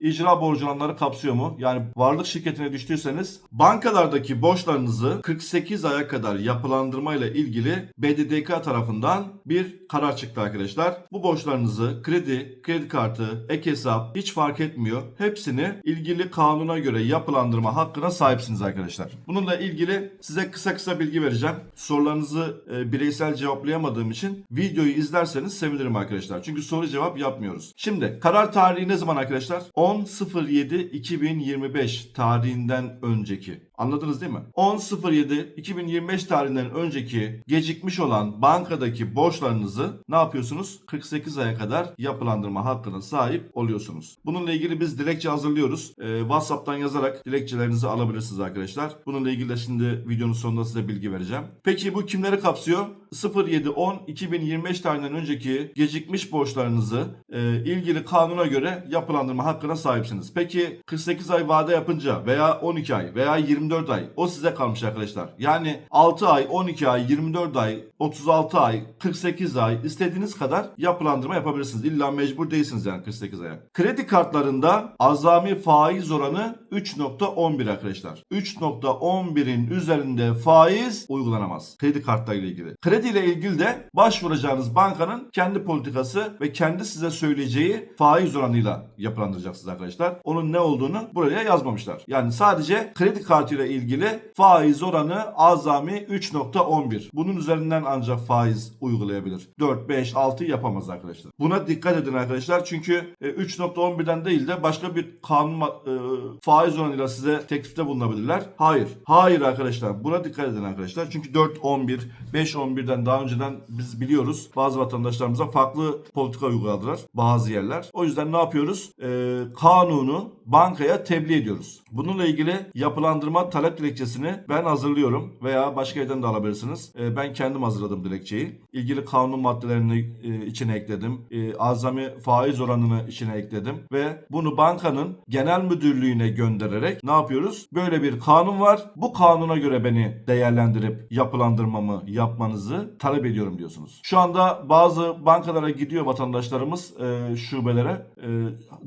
icra borcu olanları kapsıyor mu? Yani varlık şirketine düştüyseniz bankalardaki borçlarınızı 48 aya kadar yapılandırma ile ilgili BDDK tarafından bir karar çıktı arkadaşlar. Bu borçlarınızı kredi, kredi kartı, ek hesap hiç fark etmiyor. Hepsini ilgili kanuna göre yapılandırma hakkına sahipsiniz arkadaşlar. Bununla ilgili size kısa kısa bilgi vereceğim. Sorularınızı e, bireysel cevaplayamadığım için videoyu izlerseniz sevinirim arkadaşlar. Çünkü soru cevap yapmıyoruz. Şimdi karar tarihi ne zaman arkadaşlar? 10.07.2025 tarihinden önceki. Anladınız değil mi? 10.07.2025 tarihinden önceki gecikmiş olan bankadaki borçlarınızı ne yapıyorsunuz? 48 aya kadar yapılandırma hakkına sahip oluyorsunuz. Bununla ilgili biz dilekçe hazırlıyoruz. Ee, WhatsApp'tan yazarak dilekçelerinizi alabilirsiniz arkadaşlar. Bununla ilgili de şimdi videonun sonunda size bilgi vereceğim. Peki bu kimleri kapsıyor? 07.10.2025 tarihinden önceki gecikmiş borçlarınızı e, ilgili kanuna göre yapılandırma hakkına sahipsiniz. Peki 48 ay vade yapınca veya 12 ay veya 24 ay o size kalmış arkadaşlar. Yani 6 ay, 12 ay, 24 ay, 36 ay, 48 ay istediğiniz kadar yapılandırma yapabilirsiniz. İlla mecbur değilsiniz yani 48 aya. Kredi kartlarında azami faiz oranı 3.11 arkadaşlar. 3.11'in üzerinde faiz uygulanamaz. Kredi kartlarıyla ilgili. Kredi ile ilgili de başvuracağınız bankanın kendi politikası ve kendi size söyleyeceği faiz oranıyla yapılandıracaksınız arkadaşlar. Onun ne olduğunu buraya yazmamışlar. Yani sadece kredi kartıyla ilgili faiz oranı azami 3.11. Bunun üzerinden ancak faiz uygulayabilir. 4, 5, 6 yapamaz arkadaşlar. Buna dikkat edin arkadaşlar. Çünkü e, 3.11'den değil de başka bir kanun e, faiz oranıyla size teklifte bulunabilirler. Hayır. Hayır arkadaşlar. Buna dikkat edin arkadaşlar. Çünkü 4, 11, 5, 11'den daha önceden biz biliyoruz. Bazı vatandaşlarımıza farklı politika uyguladılar. Bazı yerler. O yüzden ne yapıyoruz? E, kanunu bankaya tebliğ ediyoruz. Bununla ilgili yapılandırma talep dilekçesini ben hazırlıyorum veya başka yerden de alabilirsiniz. E, ben kendim hazırladım dilekçeyi. İlgili kanun maddelerini e, içine ekledim. E, azami faiz oranını içine ekledim ve bunu bankanın genel müdürlüğüne göndererek ne yapıyoruz? Böyle bir kanun var. Bu kanuna göre beni değerlendirip yapılandırmamı yapmanızı talep ediyorum diyorsunuz. Şu anda bazı bankalara gidiyor vatandaşlarımız e, şubelere. E,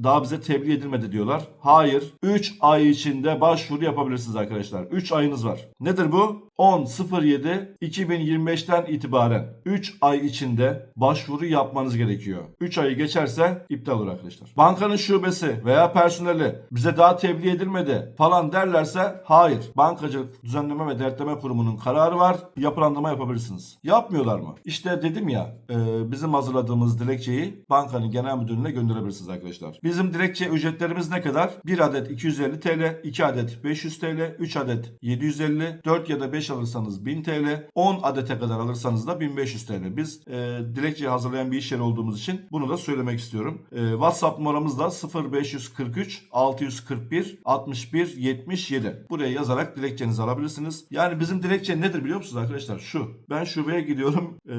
daha bize tebliğ edilmedi diyorlar. Hayır. 3 ay içinde başvuru yapabilirsiniz arkadaşlar. 3 ayınız var. Nedir bu? 10.07.2025'ten itibaren 3 ay içinde başvuru yapmanız gerekiyor. 3 ayı geçerse iptal olur arkadaşlar. Bankanın şubesi veya personeli bize daha tebliğ edilmedi falan derlerse hayır. Bankacılık Düzenleme ve Denetleme Kurumu'nun kararı var. Yapılandırma yapabilirsiniz. Yapmıyorlar mı? İşte dedim ya e, bizim hazırladığımız dilekçeyi bankanın genel müdürlüğüne gönderebilirsiniz arkadaşlar. Bizim dilekçe ücretlerimiz ne kadar? 1 adet 250 TL, 2 adet 500 TL, 3 adet 750, 4 ya da 5 alırsanız 1000 TL, 10 adete kadar alırsanız da 1500 TL. Biz e, dilekçeyi hazırlayan bir iş yeri olduğumuz için bunu da söylemek istiyorum. E, WhatsApp numaramız da 0543 641 61 77. Buraya yazarak dilekçenizi alabilirsiniz. Yani bizim dilekçe nedir biliyor musunuz arkadaşlar? Şu. Ben şubeye gidiyorum, e,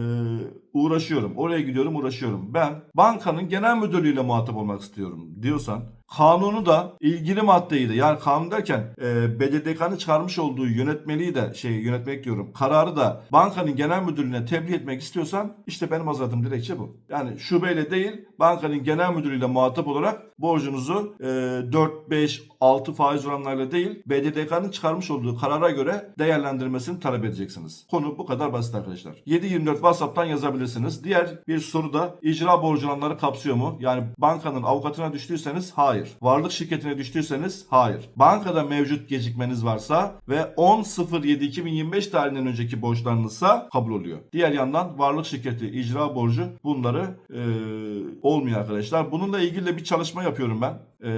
uğraşıyorum. Oraya gidiyorum, uğraşıyorum. Ben bankanın genel müdürlüğüyle muhatap olmak istiyorum diyorsan Kanunu da ilgili maddeyi de yani kanun derken e, BDDK'nın çıkarmış olduğu yönetmeliği de şey yönetmek diyorum kararı da bankanın genel müdürlüğüne tebliğ etmek istiyorsan işte benim hazırladığım dilekçe bu. Yani şubeyle değil bankanın genel müdürüyle muhatap olarak borcunuzu e, 4, 5, 6 faiz oranlarıyla değil BDDK'nın çıkarmış olduğu karara göre değerlendirmesini talep edeceksiniz. Konu bu kadar basit arkadaşlar. 724 WhatsApp'tan yazabilirsiniz. Diğer bir soru da icra borcu olanları kapsıyor mu? Yani bankanın avukatına düştüyseniz hayır. Varlık şirketine düştüyseniz hayır. Bankada mevcut gecikmeniz varsa ve 10.07.2025 tarihinden önceki borçlarınızsa kabul oluyor. Diğer yandan varlık şirketi icra borcu bunları e, olmuyor arkadaşlar. Bununla ilgili de bir çalışma yapıyorum ben. E,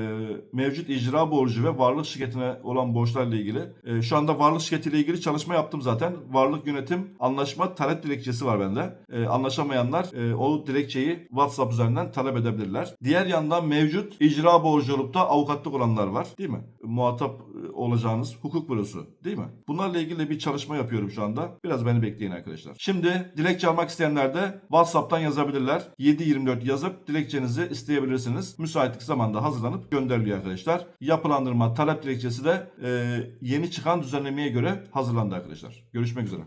mevcut icra borcu ve varlık şirketine olan borçlarla ilgili. E, şu anda varlık şirketiyle ilgili çalışma yaptım zaten. Varlık yönetim anlaşma talep dilekçesi var bende. E, anlaşamayanlar e, o dilekçeyi WhatsApp üzerinden talep edebilirler. Diğer yandan mevcut icra borcu olup da avukatlık olanlar var değil mi? Muhatap olacağınız hukuk bürosu değil mi? Bunlarla ilgili bir çalışma yapıyorum şu anda. Biraz beni bekleyin arkadaşlar. Şimdi dilekçe almak isteyenler de WhatsApp'tan yazabilirler. 724 yazıp dilekçenizi isteyebilirsiniz. Müsaitlik zamanda hazırlanıp gönderiliyor arkadaşlar. Yapılandırma talep dilekçesi de e, yeni çıkan düzenlemeye göre hazırlandı arkadaşlar. Görüşmek üzere.